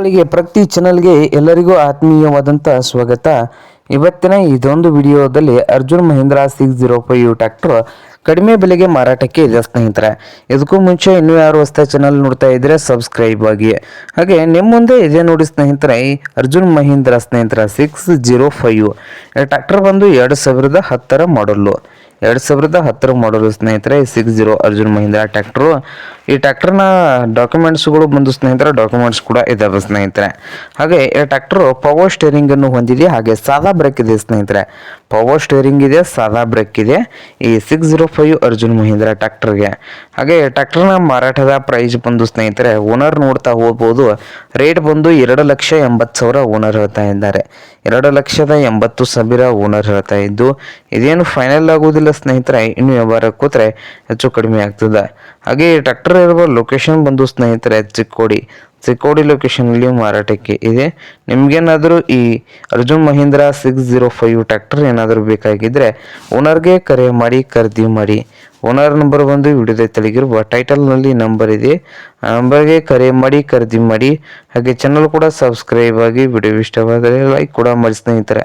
ಗಳಿಗೆ ಪ್ರತಿ ಚಾನಲ್ಗೆ ಎಲ್ಲರಿಗೂ ಆತ್ಮೀಯವಾದಂಥ ಸ್ವಾಗತ. ಇವತ್ತಿನ ಇದೊಂದು ವಿಡಿಯೋದಲ್ಲಿ Arjun Mahindra six zero five tractor ಕಡಿಮೆ ಬೆಲೆಗೆ ಮಾರಾಟಕ್ಕೆ ಇದೆ ಸ್ನೇಹಿತರೆ. ಇದಕ್ಕೂ ಮುಂಚೆ ಇನ್ನೂ ಯಾರು ಹೊಸ ಚಾನಲ್ ನೋಡ್ತಾ ಇದ್ರೆ ಸಬ್ಸ್ಕ್ರೈಬ್ ಆಗಿ. ಹಾಗೆ ನಿಮ್ಮ ಮುಂದೆ ಇದೆ ನೋಡಿ ಸ್ನೇಹಿತರೆ, ಅರ್ಜುನ್ ಮಹೀಂದ್ರ ಸ್ನೇಹಿತರ ಸಿಕ್ಸ್ ಜೀರೋ ಫೈವ್ ಟ್ರ್ಯಾಕ್ಟರ್ ಬಂದು ಎರಡು ಸಾವಿರದ ಹತ್ತರ ಮಾಡಲ್ಲು ಎರಡು ಸಾವಿರದ ಹತ್ತರ ಮಾಡಲು ಸ್ನೇಹಿತರೆ six zero Arjun Mahindra tractor ಈ ಟ್ರ್ಯಾಕ್ಟರ್ನ ಡಾಕ್ಯುಮೆಂಟ್ಸ್ಗಳು ಬಂದು ಸ್ನೇಹಿತರೆ, ಡಾಕ್ಯುಮೆಂಟ್ಸ್ ಕೂಡ ಇದ್ದಾವೆ ಸ್ನೇಹಿತರೆ. ಹಾಗೆ, ಈ ಟ್ರ್ಯಾಕ್ಟರ್ ಪವರ್ ಸ್ಟೇರಿಂಗ್ ಅನ್ನು ಹೊಂದಿದೆ, ಹಾಗೆ ಸಾದಾ ಬ್ರೇಕ್ ಇದೆ ಸ್ನೇಹಿತರೆ. ಪವರ್ ಸ್ಟೇರಿಂಗ್ ಇದೆ, ಸಾದಾ ಬ್ರೇಕ್ ಇದೆ, ಈ six zero five Arjun Mahindra ಟ್ರ್ಯಾಕ್ಟರ್ಗೆ. ಹಾಗೆ ಟ್ರ್ಯಾಕ್ಟರ್ನ ಮಾರಾಟದ ಪ್ರೈಸ್ ಬಂದು ಸ್ನೇಹಿತರೆ ಓನರ್ ನೋಡ್ತಾ ಹೋಗ್ಬೋದು ರೇಟ್ ಬಂದು ಎರಡು ಲಕ್ಷ ಎಂಬತ್ತು ಸಾವಿರ ಓನರ್ ಹೇಳ್ತಾ ಇದ್ದಾರೆ. ಎರಡು ಲಕ್ಷದ ಎಂಬತ್ತು ಸಾವಿರ ಓನರ್ ಹೇಳ್ತಾ ಇದ್ದು, ಇದೇನು ಫೈನಲ್ ಆಗುವುದಿಲ್ಲ ಸ್ನೇಹಿತರೆ, ಇನ್ನು ವ್ಯವಹಾರ ಕೂತ್ರೆ ಹೆಚ್ಚು ಕಡಿಮೆ ಆಗ್ತದೆ. ಹಾಗೆ ಟ್ರ್ಯಾಕ್ಟರ್ ಇರುವ ಲೊಕೇಶನ್ ಬಂದು ಸ್ನೇಹಿತರೆ, ಚಿಕ್ಕೋಡಿ. ಚಿಕ್ಕೋಡಿ ಲೊಕೇಶನಲ್ಲಿ ಮಾರಾಟಕ್ಕೆ ಇದೆ. ನಿಮಗೇನಾದರೂ ಈ Arjun Mahindra six zero five tractor ಏನಾದರೂ ಬೇಕಾಗಿದ್ದರೆ ಓನರ್ಗೆ ಕರೆ ಮಾಡಿ, ಖರೀದಿ ಮಾಡಿ. ಓನರ್ ನಂಬರ್ ಬಂದು ವಿಡಿಯೋದ ತೆಳಗಿರುವ ಟೈಟಲ್ನಲ್ಲಿ ನಂಬರ್ ಇದೆ. ಆ ನಂಬರ್ಗೆ ಕರೆ ಮಾಡಿ, ಖರೀದಿ ಮಾಡಿ. ಹಾಗೆ ಚಾನಲ್ ಕೂಡ ಸಬ್ಸ್ಕ್ರೈಬ್ ಆಗಿ ವಿಡಿಯೋ ಇಷ್ಟವಾದರೆ ಲೈಕ್ ಕೂಡ ಮಾಡಿ ಸ್ನೇಹಿತರೆ.